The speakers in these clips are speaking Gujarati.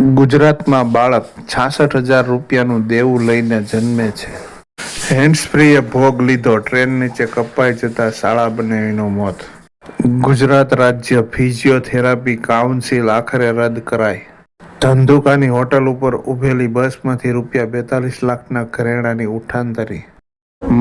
ગુજરાતમાં બાળક છાસઠ હજાર રૂપિયાનું દેવું લઈને જન્મે છે. હેન્ડસ્ફ્રીએ ભોગ લીધો. ટ્રેન નીચે કપાઈ જતા શાળા બનાવીનું મોત. ગુજરાત રાજ્ય ફિઝિયોથેરાપી કાઉન્સિલ આખરે રદ કરાઈ. ધંધુકાની હોટલ ઉપર ઉભેલી બસમાંથી રૂપિયા બેતાલીસ લાખના ઘરેણાની ઉઠાંતરી.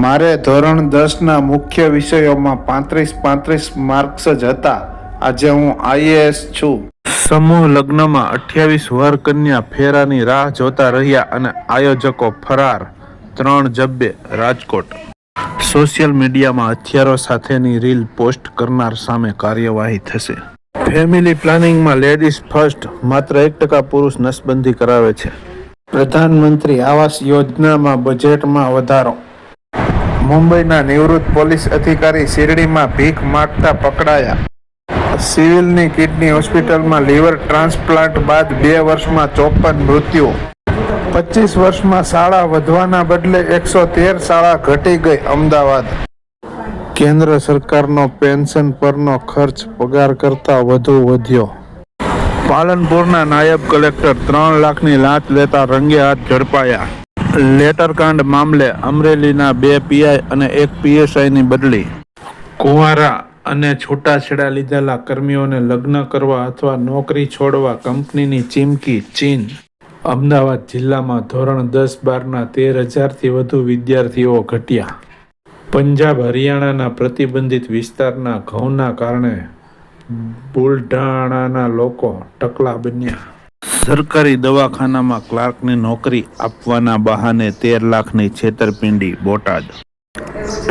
મારે ધોરણ દસના મુખ્ય વિષયોમાં પાંત્રીસ પાંત્રીસ માર્ક્સ જ હતા. આજે હું આઈએએસ છું. સમૂહ લગ્નમાં અઠ્યાવીસ વર કન્યા ફેરાની રાહ જોતા રહ્યા અને આયોજકો ફરાર. ત્રણ જબ્બે રાજકોટ. સોશિયલ મીડિયામાં હથિયારો સાથેની રીલ પોસ્ટ કરનાર સામે કાર્યવાહી થશે. ફેમિલી પ્લાનિંગમાં લેડીઝ ફર્સ્ટ, માત્ર એક ટકા પુરુષ નસબંધી કરાવે છે. પ્રધાનમંત્રી આવાસ યોજનામાં બજેટમાં વધારો. મુંબઈના નિવૃત્ત પોલીસ અધિકારી શિરડીમાં ભીખ માગતા પકડાયા. સિવિલની કિડની હોસ્પિટલમાં લીવર ટ્રાન્સપ્લાન્ટ બાદ બે વર્ષમાં ચોપન મૃત્યુ. પચીસ વર્ષમાં શાળા વધવાના બદલે એકસો તેર શાળા ઘટી ગઈ અમદાવાદ. કેન્દ્ર સરકારનો પેન્શન પરનો ખર્ચ પગાર કરતા વધુ વધ્યો. પાલનપુરના નાયબ કલેક્ટર ત્રણ લાખની લાંચ લેતા રંગે હાથ ઝડપાયા. લેટરકાંડ મામલે અમરેલીના બે પીઆઈ અને એક પીએસઆઈની બદલી. કુંવારા અને છૂટાછેડા લીધેલા કર્મીઓને લગ્ન કરવા અથવા નોકરી છોડવા કંપનીની ચીમકી ચીન. અમદાવાદ જિલ્લામાં ધોરણ દસ બારના તેર હજારથી વધુ વિદ્યાર્થીઓ ઘટ્યા. પંજાબ, હરિયાણાના પ્રતિબંધિત વિસ્તારના ઘઉંના કારણે બુલઢાણાના લોકો ટકલા બન્યા. સરકારી દવાખાનામાં ક્લાર્કની નોકરી આપવાના બહાને તેર લાખની છેતરપિંડી બોટાદ.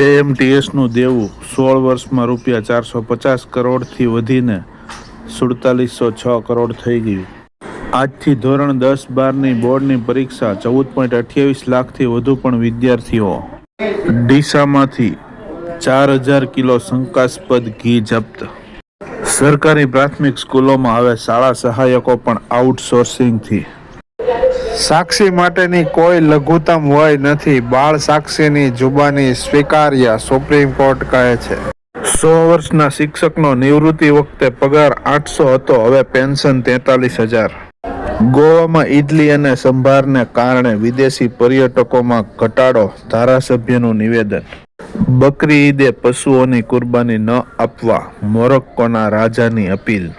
એએમટીએસનું દેવું સોળ વર્ષમાં રૂપિયા ચારસો પચાસ કરોડથી વધીને સુડતાલીસો છ કરોડ થઈ ગયું. આજથી ધોરણ દસ બારની બોર્ડની પરીક્ષા ચૌદ પોઈન્ટ અઠ્યાવીસ લાખથી વધુ પણ વિદ્યાર્થીઓ. ડીસામાંથી ચાર હજાર કિલો શંકાસ્પદ ઘી જપ્ત. સરકારી પ્રાથમિક સ્કૂલોમાં હવે શાળા સહાયકો પણ આઉટસોર્સિંગથી. સાક્ષી માટેની કોઈ લઘુત્તમ વય નથી. બાળ સાક્ષીની જુબાની સ્વીકાર્ય, સુપ્રીમ કોર્ટ કહે છે. સો વર્ષના શિક્ષકનો નિવૃત્તિ વખતે પગાર આઠસો હતો, હવે પેન્શન તેતાલીસ હજાર. ગોવામાં ઈડલી અને સંભારને કારણે વિદેશી પર્યટકોમાં ઘટાડો, ધારાસભ્યનું નિવેદન. બકરી ઈદે પશુઓની કુરબાની ન આપવા મોરક્કોના રાજાની અપીલ.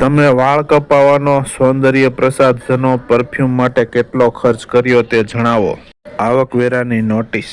તમે વાળ કપાવવાનો સૌંદર્ય પ્રસાધનો પરફ્યુમ માટે કેટલો ખર્ચ કર્યો તે જણાવો. આવકવેરાની નોટિસ.